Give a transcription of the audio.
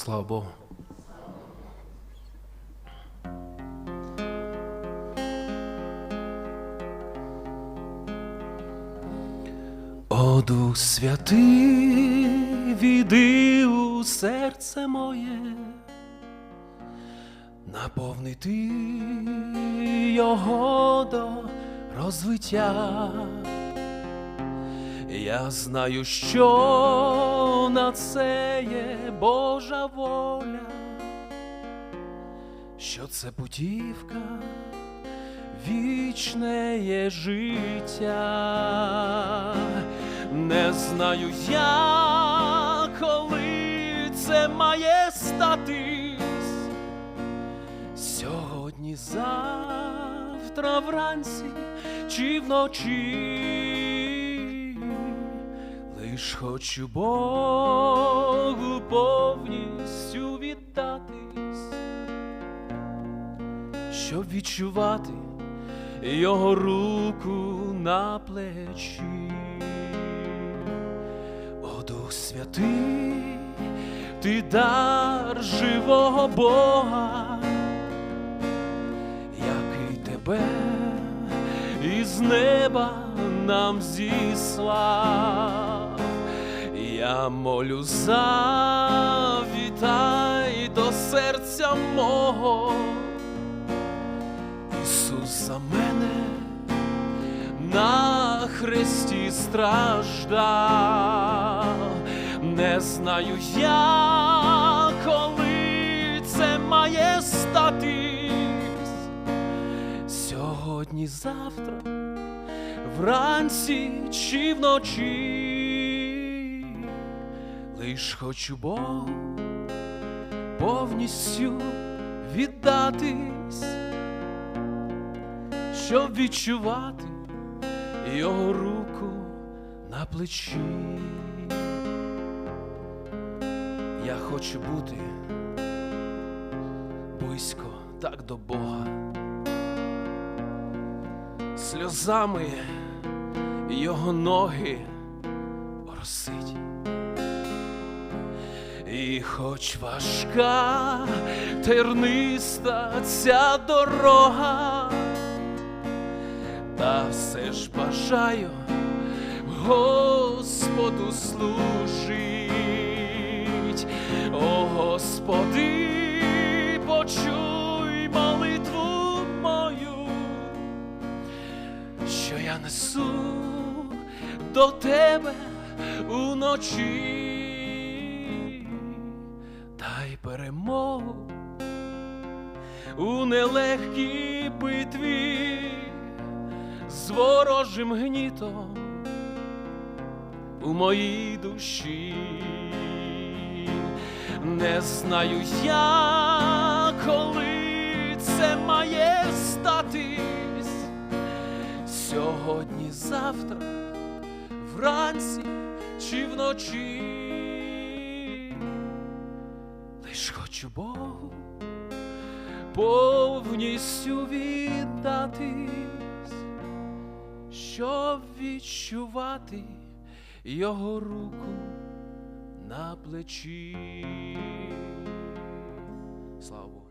Слава Богу. О, Дух святий, віди у серце моє, наповни ти його до розвиття. Я знаю, що на це є Божа воля, що це путівка, вічне є життя. Не знаю я, коли це має статись. Сьогодні, завтра вранці чи вночі, лиш хочу Богу повністю віддатись, щоб відчувати його руку на плечі. О, Дух Святий, ти дар живого Бога, який тебе із неба нам зіслав. Я молю завітай до серця мого. Ісус за мене на хресті страждав. Не знаю я, коли це має статись. Сьогодні, завтра, вранці чи вночі, лиш хочу Богу повністю віддатись щоб відчувати його руку на плечі. Я хочу бути близько так до Бога, сльозами його ноги оросить. І хоч важка терниста ця дорога, та все ж бажаю Господу служить. О Господи, почуй молитву мою, що я несу до тебе уночі, перемогу у нелегкій битві з ворожим гнітом у моїй душі. Не знаю я, коли це має статись. Сьогодні, завтра, вранці чи вночі. Хочу Богу повністю віддатись щоб відчувати його руку на плечі. Слава Богу.